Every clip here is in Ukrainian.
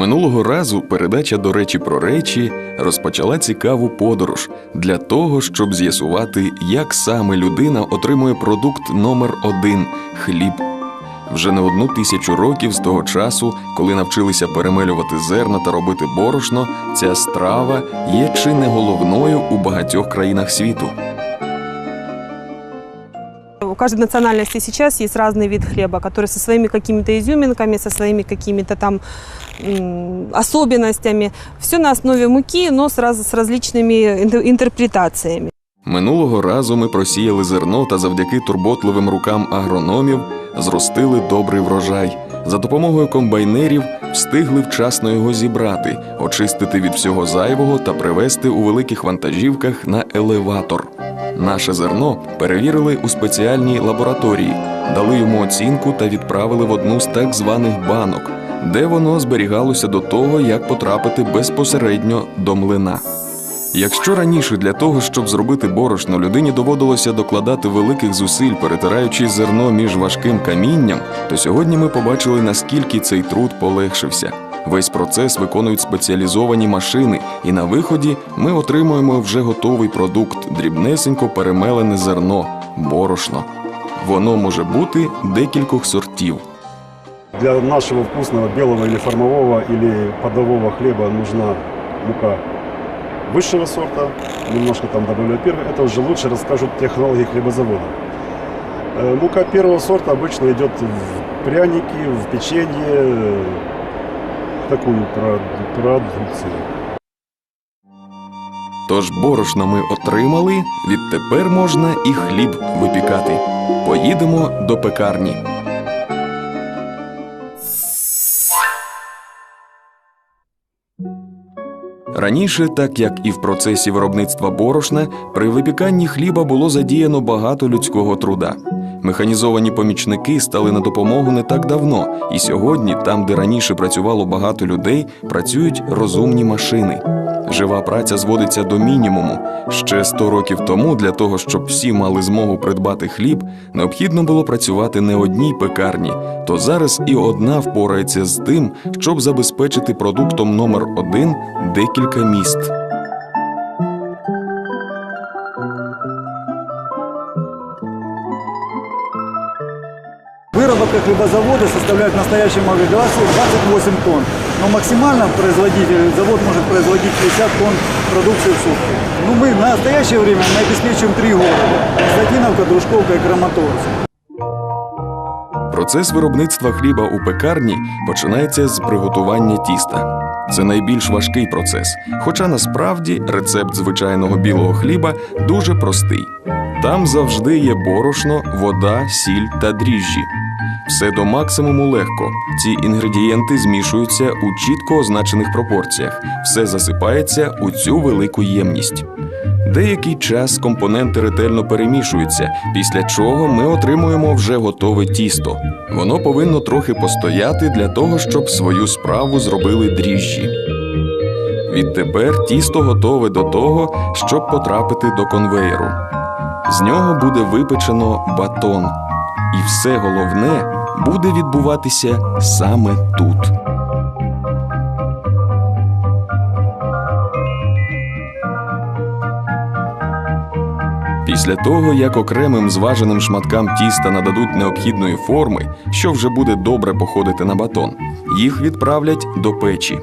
Минулого разу передача до речі про речі розпочала цікаву подорож для того, щоб з'ясувати, як саме людина отримує продукт номер один хліб. Вже не одну тисячу років з того часу, коли навчилися перемелювати зерна та робити борошно, ця страва є чи не головною у багатьох країнах світу У каждой национальности сейчас есть разный вид хлеба, который со своими какими-то изюминками, со своими какими-то там м, особенностями. Все на основе муки, но с, раз- с различными интер- интерпретациями. Минулого разу ми просіяли зерно та завдяки турботливим рукам агрономів зростили добрий врожай. За допомогою комбайнерів встигли вчасно його зібрати, очистити від всього зайвого та привезти у великих вантажівках на елеватор. Наше зерно перевірили у спеціальній лабораторії, дали йому оцінку та відправили в одну з так званих банок, де воно зберігалося до того, як потрапити безпосередньо до млина. Якщо раніше для того, щоб зробити борошно, людині доводилося докладати великих зусиль, перетираючи зерно між важким камінням, то сьогодні ми побачили, наскільки цей труд полегшився. Весь процес виконують спеціалізовані машини, і на виході ми отримуємо вже готовий продукт дрібнесенько перемелене зерно, борошно. Воно може бути декількох сортів. Для нашего вкусного белого или формового или подового хлеба нужна мука высшего сорта. Немножко там добавляю первый. Это уже лучше расскажут технологии хлебозавода. Э, Мука первого сорта обычно идет в пряники, в печенье, э, такую проду- продукцию. Тож борошно ми отримали, відтепер можна і хліб випікати. Поїдемо до пекарні. Раніше, так як і в процесі виробництва борошна, при випіканні хліба було задіяно багато людського труда. Механізовані помічники стали на допомогу не так давно, і сьогодні, там, де раніше працювало багато людей, працюють розумні машини. Жива праця зводиться до мінімуму. Ще 100 років тому, для того, щоб всі мали змогу придбати хліб, необхідно було працювати не одній пекарні, то зараз і одна впорається з тим, щоб забезпечити продуктом номер один декілька міст. Выработка хлебозавода составляет в настоящем агрегате 28 тонн. Но максимально производитель, завод может производить 50 тонн продукции в сутки. Ну, мы в настоящее время мы обеспечиваем три города. Константиновка, Дружковка и Краматорск. Процес виробництва хліба у пекарні починається з приготування тіста. Це найбільш важкий процес, хоча насправді рецепт звичайного білого хліба дуже простий. Там завжди є борошно, вода, сіль та дріжджі. Все до максимуму легко. Ці інгредієнти змішуються у чітко означених пропорціях. Все засипається у цю велику ємність. Деякий час компоненти ретельно перемішуються, після чого ми отримуємо вже готове тісто. Воно повинно трохи постояти для того, щоб свою справу зробили дріжджі. Відтепер тісто готове до того, щоб потрапити до конвеєру. З нього буде випечено батон, і все головне буде відбуватися саме тут. Після того, як окремим зваженим шматкам тіста нададуть необхідної форми, що вже буде добре походити на батон, їх відправлять до печі.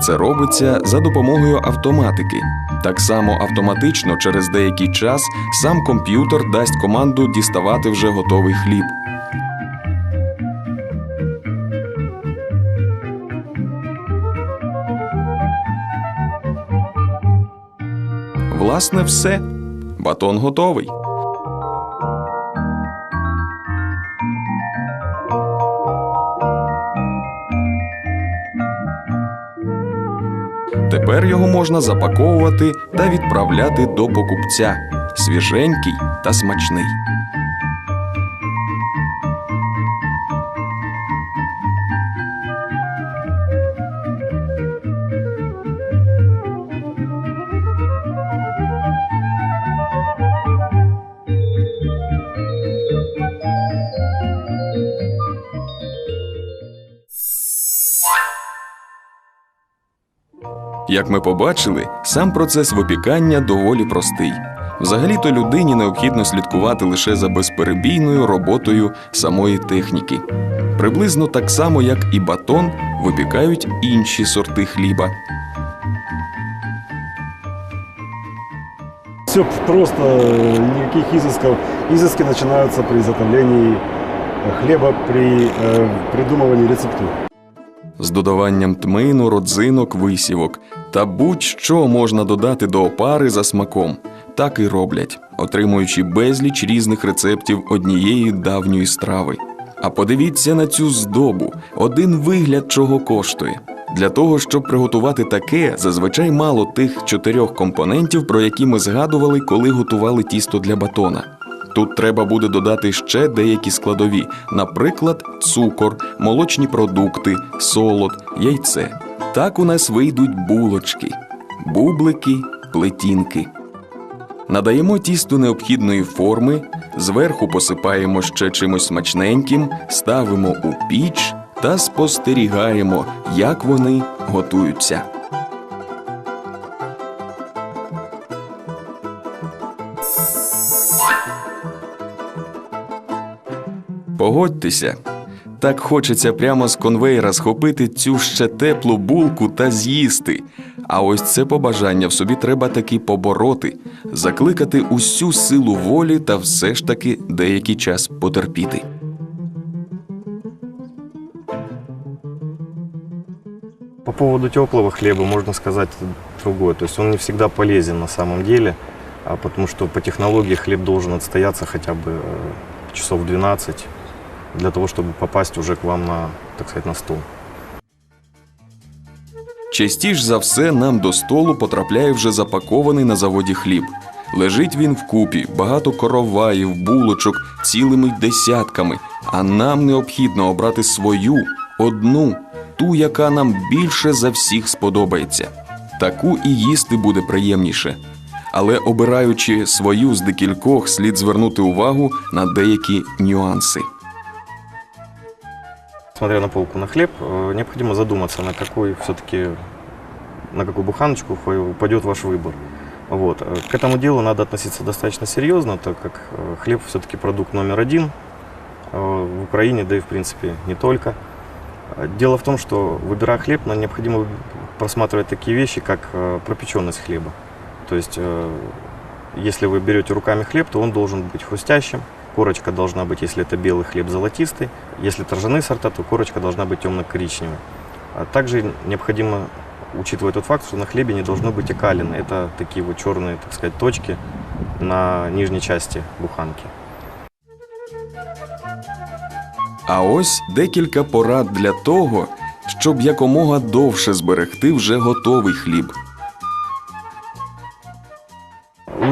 Це робиться за допомогою автоматики. Так само автоматично через деякий час сам комп'ютер дасть команду діставати вже готовий хліб. Власне, все. Батон готовий. Тепер його можна запаковувати та відправляти до покупця. Свіженький та смачний. Як ми побачили, сам процес випікання доволі простий. Взагалі-то людині необхідно слідкувати лише за безперебійною роботою самої техніки. Приблизно так само, як і батон, випікають інші сорти хліба. Все просто, никаких изысков. Изыски начинаются при изготовлении э, хлеба, при э, придумывании рецептур. з додаванням тмину, родзинок, висівок та будь-що можна додати до опари за смаком. Так і роблять, отримуючи безліч різних рецептів однієї давньої страви. А подивіться на цю здобу, один вигляд чого коштує. Для того, щоб приготувати таке, зазвичай мало тих чотирьох компонентів, про які ми згадували, коли готували тісто для батона. Тут треба буде додати ще деякі складові, наприклад, цукор, молочні продукти, солод, яйце. Так у нас вийдуть булочки, бублики, плетінки. Надаємо тісту необхідної форми, зверху посипаємо ще чимось смачненьким, ставимо у піч та спостерігаємо, як вони готуються. Погодьтеся, так хочеться прямо з конвейера схопити цю ще теплу булку та з'їсти. А ось це побажання в собі треба таки побороти, закликати усю силу волі та все ж таки деякий час потерпіти. По поводу теплого хлеба можно сказать другое. То есть он не всегда полезен на самом деле, а потому что по технологии хлеб должен отстояться хотя бы э, часов 12 для того, чтобы попасть уже к вам на, так сказать, на стол. Частіш за все нам до столу потрапляє вже запакований на заводі хліб. Лежить він вкупі, багато короваїв, булочок цілими десятками, а нам необхідно обрати свою, одну, ту, яка нам більше за всіх сподобається. Таку і їсти буде приємніше. Але обираючи свою з декількох, слід звернути увагу на деякі нюанси. Смотря на полку на хлеб, э, необходимо задуматься, на какой все-таки на какую буханочку упадет ваш выбор. Вот. Э, К этому делу надо относиться достаточно серьезно, так как э, хлеб все-таки продукт номер один в Украине, да и в принципе не только. Дело в том, что выбирая хлеб, нам необходимо просматривать такие вещи, как пропеченность хлеба. То есть, если вы берете руками хлеб, то он должен быть хрустящим, корочка должна быть, если это белый хлеб, золотистый, если это ржаные сорта, то корочка должна быть темно-коричневой. А также необходимо учитывать тот факт, что на хлебе не должно быть окалины. Это такие вот черные, так сказать, точки на нижней части буханки. А ось декілька порад для того, щоб якомога довше зберегти вже готовий хліб.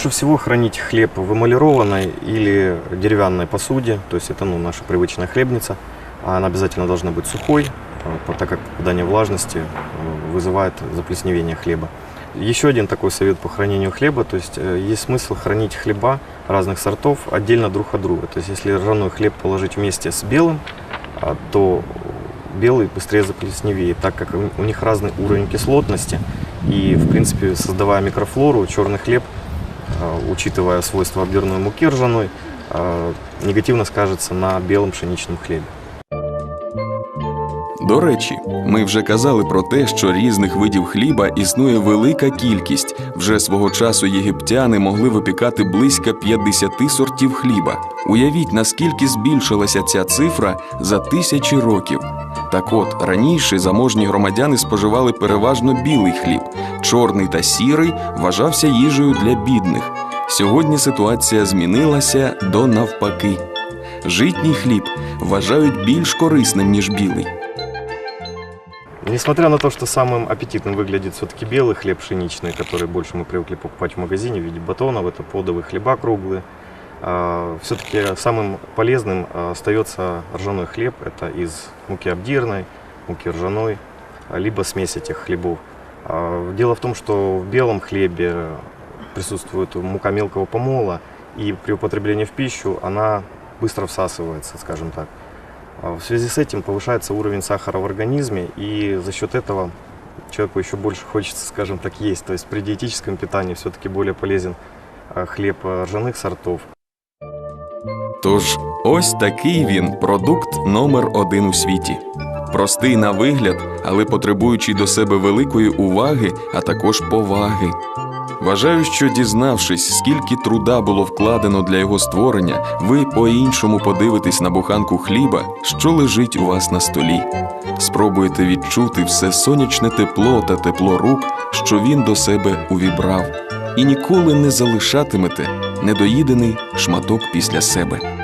Лучше всего хранить хлеб в эмалированной или деревянной посуде, то есть это ну, наша привычная хлебница. Она обязательно должна быть сухой, э, так как попадание влажности э, вызывает заплесневение хлеба. Еще один такой совет по хранению хлеба, то есть э, есть смысл хранить хлеба разных сортов отдельно друг от друга. То есть если ржаной хлеб положить вместе с белым, то белый быстрее заплесневеет, так как у- них разный уровень кислотности. И, в принципе, создавая микрофлору, черный хлеб учитывая свойства отборной муки ржаной, э, негативно скажется на белом пшеничном хлебе. До речі, ми вже казали про те, що різних видів хліба існує велика кількість. Вже свого часу єгиптяни могли випікати близько 50 сортів хліба. Уявіть, наскільки збільшилася ця цифра за тисячі років. Так от, раніше заможні громадяни споживали переважно білий хліб, чорний та сірий вважався їжею для бідних. Сьогодні ситуація змінилася до навпаки. Житній хліб вважають більш корисним, ніж білий. Несмотря на то, что самым аппетитным выглядит все-таки белый хлеб пшеничный, который больше мы привыкли покупать в магазине в виде батонов, это подовые хлеба круглые, все-таки самым полезным а, остается ржаной хлеб. Это из муки обдирной, муки ржаной, а, либо смесь этих хлебов. А, Дело в том, что в белом хлебе присутствует мука мелкого помола, и при употреблении в пищу она быстро всасывается, скажем так. А В связи с этим повышается уровень сахара в организме, и за счет этого человеку еще больше хочется, скажем так, есть. То есть при диетическом питании все-таки более полезен а, хлеб а, ржаных сортов. Тож, ось такий він продукт номер один у світі. Простий на вигляд, але потребуючий до себе великої уваги, а також поваги. Вважаю, що дізнавшись, скільки труда було вкладено для його створення, ви по-іншому подивитесь на буханку хліба, що лежить у вас на столі. Спробуєте відчути все сонячне тепло та тепло рук, що він до себе увібрав, і ніколи не залишатимете недоїдений шматок після себе.